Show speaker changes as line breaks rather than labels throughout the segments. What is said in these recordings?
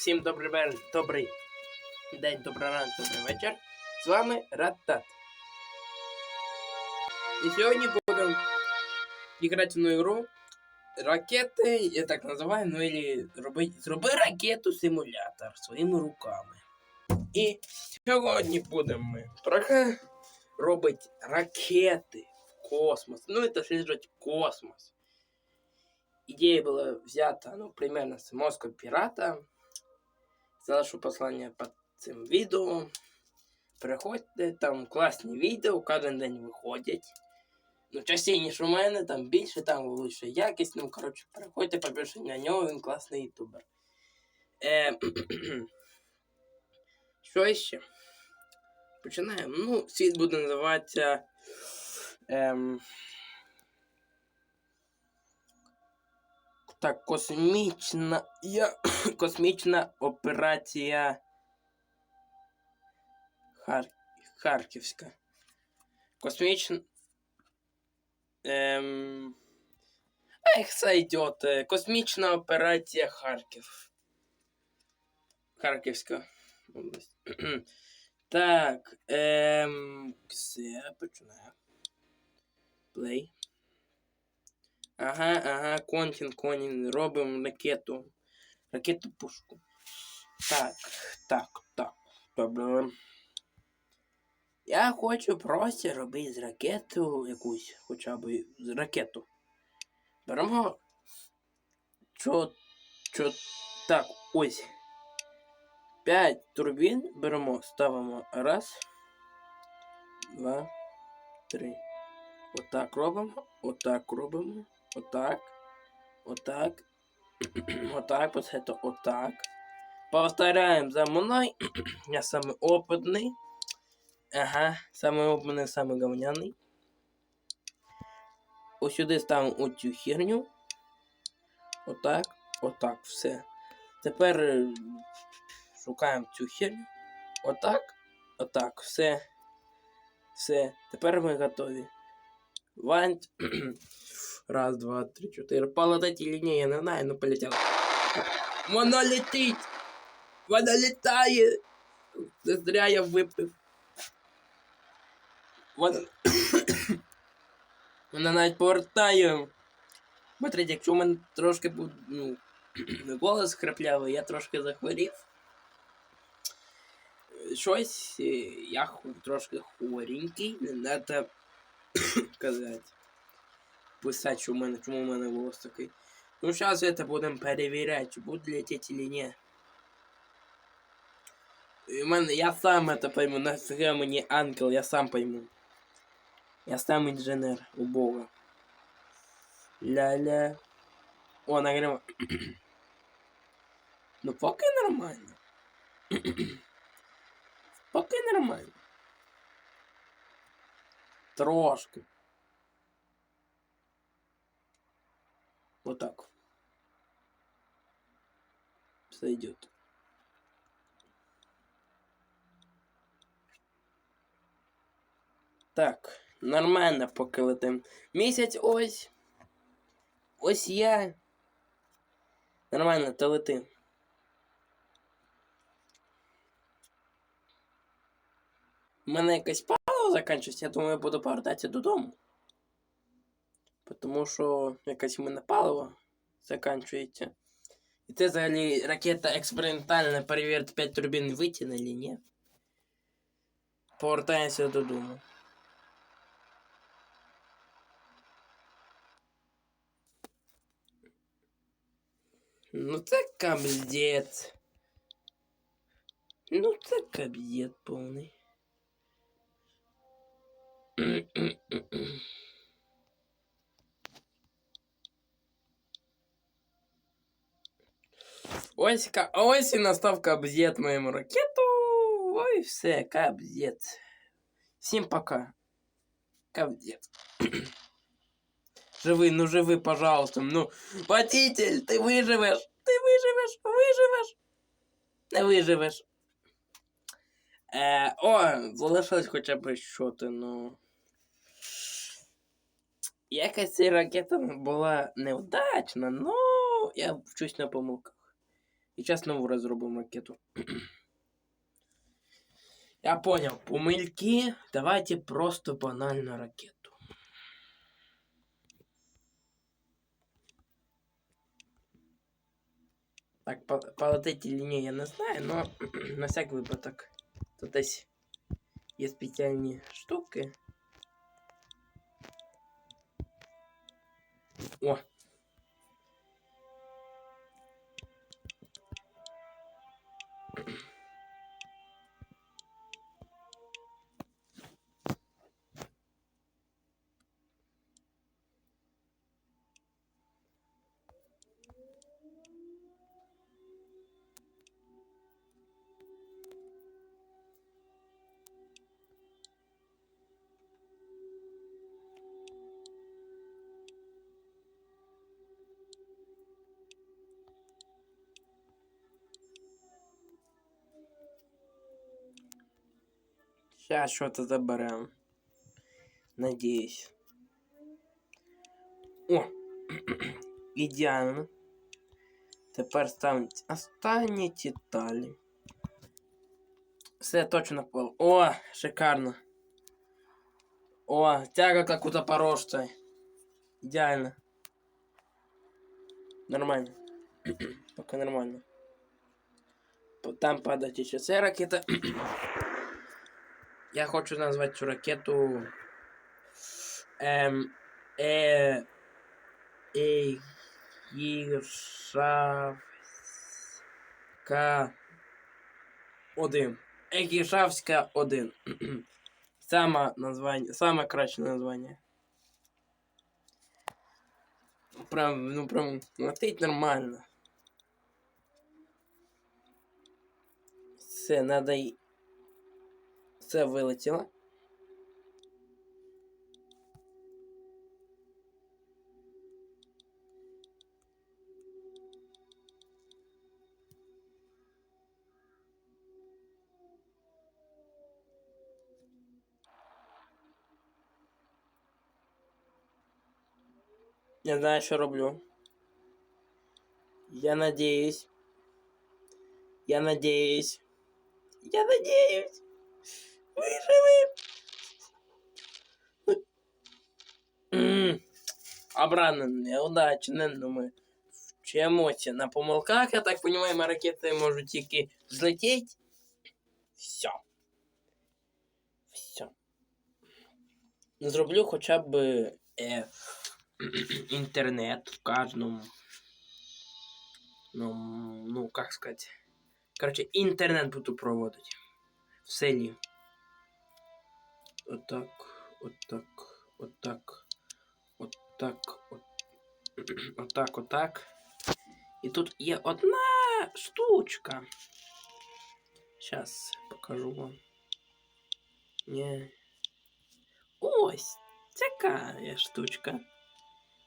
Всім добрий вер... добрий день, добрий ранок, добрий вечір. З вами Ратат. І сьогодні будемо грати в одну ігру ракети, я так називаю, ну или роби, зроби ракету симулятор своїми руками. І сьогодні будемо ми трохи робити ракети в космос. Ну, это слежать космос. Идея была взята, ну, примерно с мозга пирата. Залишу послання під цим відео. Переходьте, там класні відео, кожен день виходять. Ну, частіше, у мене, там більше, там лучше якість. Ну, коротше, переходьте, побільше на нього, він класний ютубер. Е, що ще? Починаємо. Ну, світ буде називатися. Ем, так, космічна. Я... Космічна операція. Хар... Харківська. Космічна. Ем... Ех, сойдет. Е, Космічна операція Харків. Харківська область. так. Ем... Все, починаємо. Play. Ага, ага, контент, конін, робимо ракету. Ракету пушку. Так, так, так. Добре. Я хочу просто робити з ракету якусь, хоча б з ракету. Беремо. Чо. Чо. Так, ось. П'ять турбін беремо, ставимо раз. Два. Три. Отак робимо. Отак робимо. Отак. Отак. Отак. Вот это отак. Повторяем за мной. Я самый опытный. Ага, самый опытный, самый говняный. Ось сюди ставимо оцю херню. Отак. Отак. Все. Тепер е, шукаємо цю херню. Отак. Отак. Все. Все. Тепер ми готові. Вант. Раз, два, три, чотири. Полетать или ні, я не знаю, ну полетіло. Воно летить! Воно літає! Це зря я випив. Воно... Вона навіть повертає. Смотрите, якщо в мене трошки був, ну, голос храплявий, я трошки захворів. Щось, е, я ху- трошки хворенький, не треба казати. Писати, що в мене, чому в мене голос такий. Ну, зараз это будемо перевіряти, чи буде летіти чи ні. І в мене, я сам это пойму, нафіга мені ангел, я сам пойму. Я сам інженер у Бога. Ля-ля. О, нагрема. ну поки нормально. поки нормально. Трошки. Вот так. Сойдет. Так, нормально поки летим. Місяць ось. Ось я. Нормально, то лети. У мене якесь паливо закінчується, я думаю, я буду повертатися додому. Тому що якесь в мене паливо закінчується. І це взагалі ракета експериментальна перевірити 5 турбін витягне чи ні. Повертаємося додому. Ну це кабздець. Ну це кабздець повний. Ось, ось і настав кабзет моєму ракету. Ой, все, кабзет. Всім пока. Кабзет. Живи, ну живи, пожалуйста. Ну, водитель, ти виживеш. Ти виживеш, виживеш. Не виживеш. Е, о, залишилось хоча б що-то, ну. Якась ця ракета була неудачна, ну я вчусь на помилках. І зараз нову розробимо ракету. Я понял. Помильки. Давайте просто банальну ракету. Так, по- полететь или ні, я не знаю, но на всяк випадок. Тут десь є спеціальні штуки. О! Сейчас что-то заберем. Надеюсь. О! Ідеально. Тепер ставимо останні деталі. Все точно пол. О, шикарно. О, тяга как у запорожца. Идеально. Нормально. Пока нормально. П- Там падает еще ця ракета. Я хочу назвати цю ракету. Ем. Е. Егішавська. Один. Егішавська 1. Саме названня. Саме краще названня. Прям, ну прям летить нормально. Все, надо Все вилетіло. Я знаю, що роблю. Я надеюсь. Я надеюсь. Я надеюсь. Выживем. М, Обратно, неудача, не ну ми вчимося на помилках, я так понимаю, ракети можуть тільки злетіти. Все. Все. Зроблю хоча б е, интернет в каждом, ну, ну, как сказать, короче, интернет буду проводить в селі. Отак, отак, отак, отак, от, отак, отак. І тут є одна штучка. Сейчас покажу вам. Не. Ось така є штучка.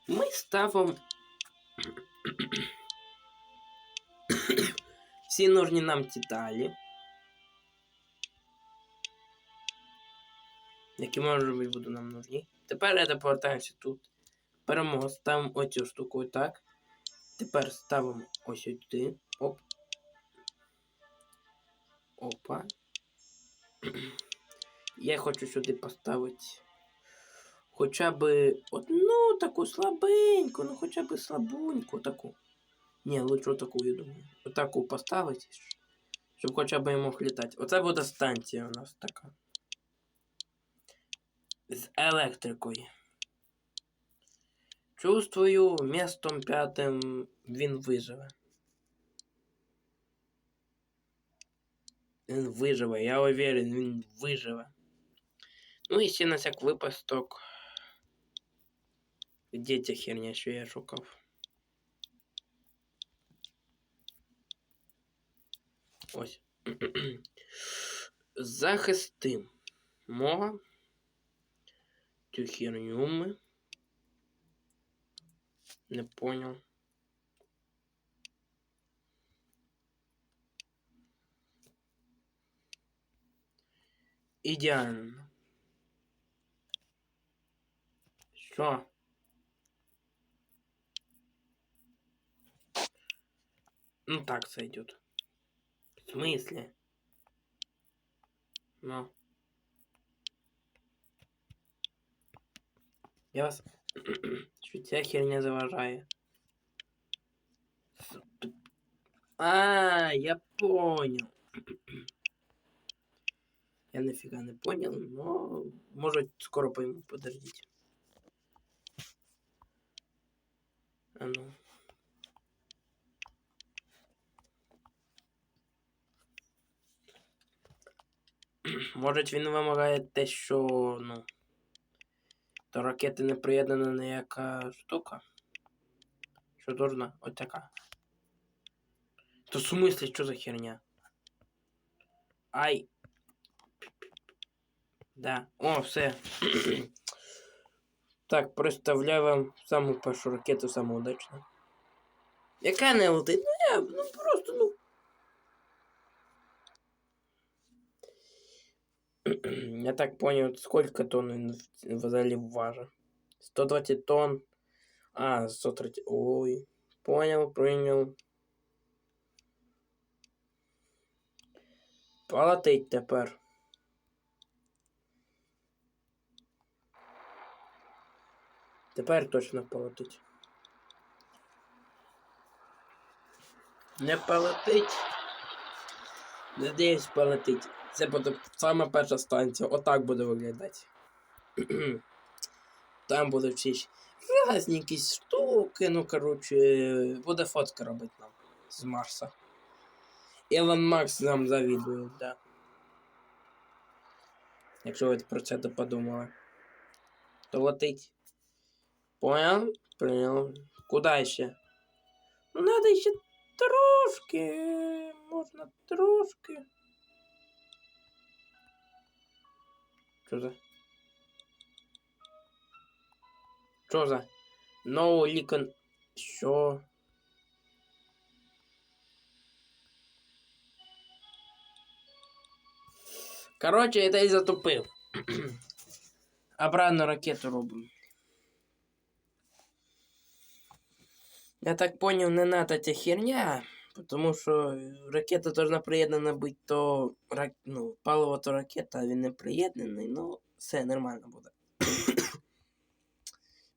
Ми ставимо всі нужні нам деталі. Які може бути нам нужні. Тепер це повертаємося тут. Беремо, ставимо оцю штуку отак. Тепер ставимо ось сюди. Оп. Опа. Я хочу сюди поставити хоча б одну таку слабеньку, ну хоча б слабуньку таку. Ні, лучше таку, я думаю. Отаку поставити, щоб хоча б я мог літати. Оце буде станція у нас така. З електрикою. Чувствую, містом п'ятим він виживе. Він виживе, я уверен, він виживе. Ну і ще на всяк випадок. Де ця херня, що я шукав? Ось. Захистим. Мога. Цю херню ми. Не понял. Ідеально. Що? Ну так сойдет. В смысле? Ну. Я вас... Что ця херня заважає? А, я понял. Я нафига не понял, но может скоро пойму, подождите. А ну. Може він вимагає те, що, ну. До ракети не приєднана ніяка штука. Що должна? Ось така. То смысле, що за херня? Ай. Да. О, все. так, представляю вам саму першу ракету, саму удачну. Яка не летить? Ну я, ну просто, ну. Я так понял, сколько тонн он взагалі важит? 120 тонн. А, 130. Ой. Понял, принял. Полетить тепер. Тепер точно полетить. Не полетить. Надіюсь, полетить. Це буде саме перша станція. Отак буде виглядати. Там будуть всі різні якісь штуки. Ну, коротше, буде фотка робити нам з Марса. Ілон Макс нам завідує, да. Якщо ви про це подумали. То летить. Понял? Понял. Куда ще? Ну, надо ще трошки. Можна трошки. Що за? Що за? No Licon... Що? Короче, я десь затупив. Обратно ракету робимо. Я так понял, не надо эта херня, потому что ракета должна приєднана бути то ну, паливо то ракета, а він не приєднаний, ну все нормально буде.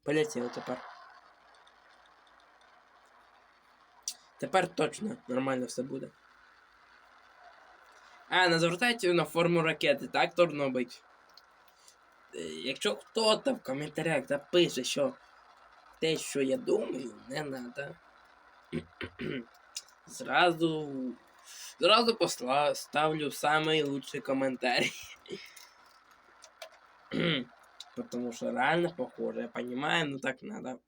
Полетіло тепер. Тепер точно нормально все буде. А, не звертайте на форму ракети, так должно бути. Е, Якщо хто-то в коментарях запише, що те, що я думаю, не надо. Зразу. Зразу посла ставлю самый лучший комментарий. Потому что реально похоже, я понимаю, но так надо.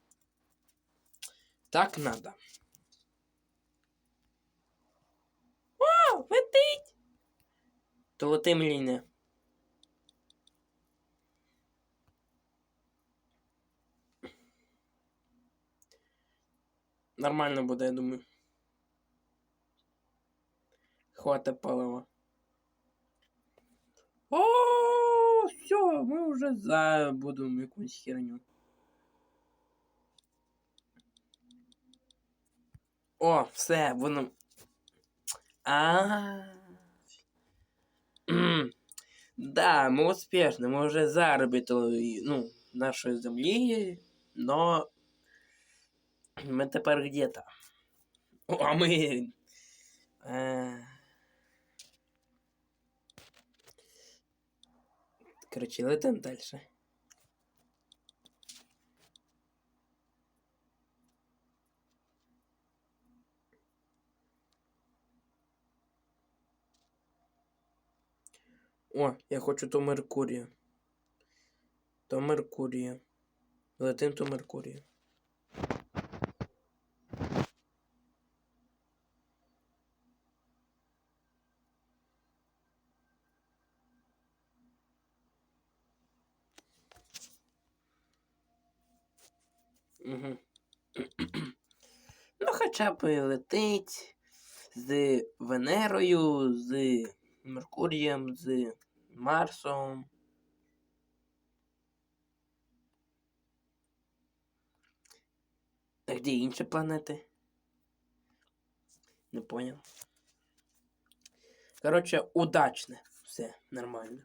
Так надо. О, летить! То летим ліне. Нормально буде, я думаю. Хватит палива. О, все, ми вже забудемо якусь херню. О, все, воно. А. Да, мы успешны, мы уже заробітали, ну, нашої землі, но ми тепер где-то. О, а ми. Короче, летим дальше. О, я хочу то Меркурію. То Меркурію. Летим то Меркурію. Ну, хоча б летить з Венерою, з Меркурієм, з Марсом. А де інші планети? Не понял. Короче, удачно. Все нормально.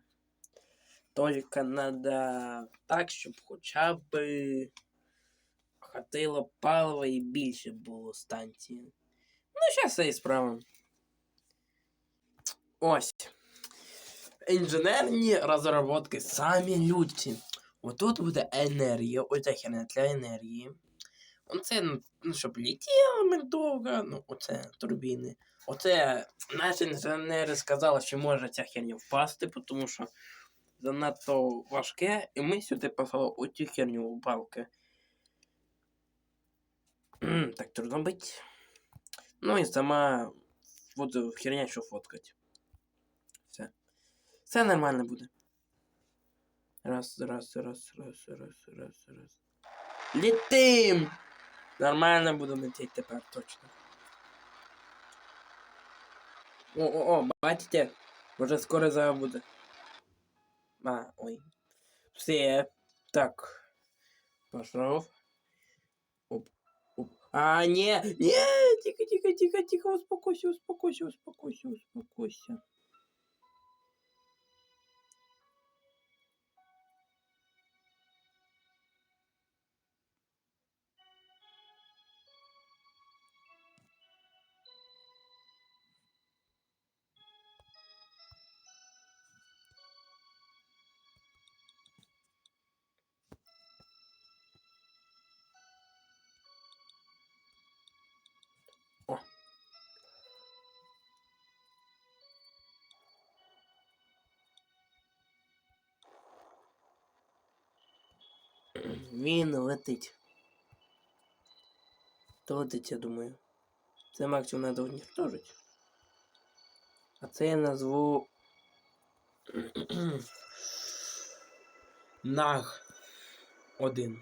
Только надо так, щоб хоча б хватило палива і більше було станції. Ну, зараз це і справимо. Ось. Інженерні розробки самі люті. Отут буде енергія, оця херня для енергії. Оце, ну, щоб літіло ми довго, ну, оце турбіни. Оце наші інженери сказали, що може ця херня впасти, тому що занадто важке, і ми сюди послали оцю херню у балки. Так трудно быть. Ну і сама вот херня, що фоткать. Все. Все нормально буде. Раз, раз, раз, раз, раз, раз, раз. Летим! Нормально буду лететь тепер точно. О, о, о, бачите? Уже скоро зараз буде. А, ой. Все. Так. Пошел. А, не, не, тихо, тихо, тихо, тихо, успокойся, успокойся, успокойся, успокойся. Він летить. То летить, я думаю. Це максимум надо уничтожить. А це я назву. Наг. Один.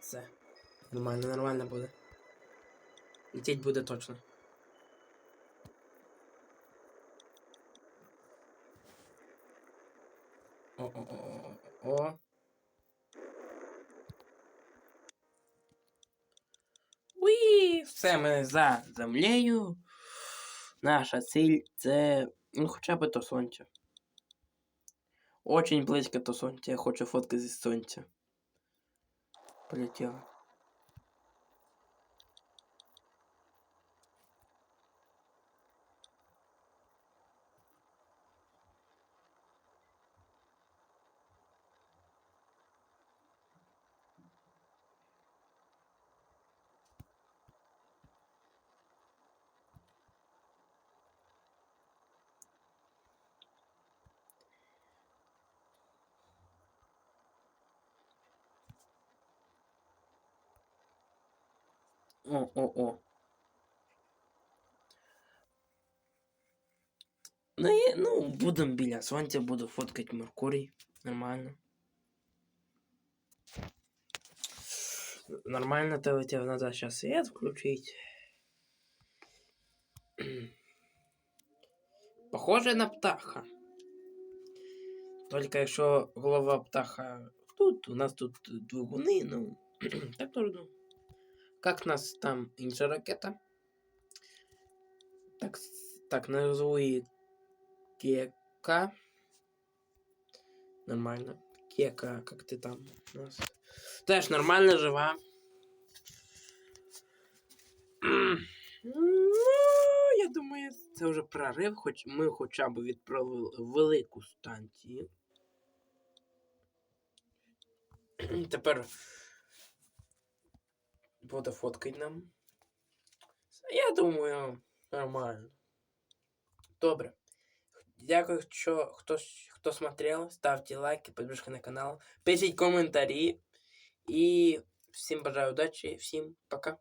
Це. Нормально, нормально буде. Лететь буде точно. О-о-о-о-о. Уі! Все ми за землею. Наша ціль це. Ну, хоча б то сонце. Очень близько до сонця. Я хочу фотки зі сонця. Полетіло. О, о, о. Ну, є, ну, будемо біля сонця, буду фоткати Меркурій. Нормально. Нормально ты летел надо сейчас свет включить. Похоже на птаха. Только якщо голова птаха тут, у нас тут двигуни, ну, так трудно. Как нас там інша ракета? Так, так назву її Кека. Нормально. Кека, как ты там у нас? Теж нормально жива. Ну, я думаю, це вже прорив, хоч ми хоча б відправили велику станцію. Тепер буде фоткать нам. Я думаю, нормально. Добре. Дякую, що хто, хто смотрел. Ставте лайки, подписывайтесь на канал, пишіть коментарі. І всім бажаю удачі, всім пока.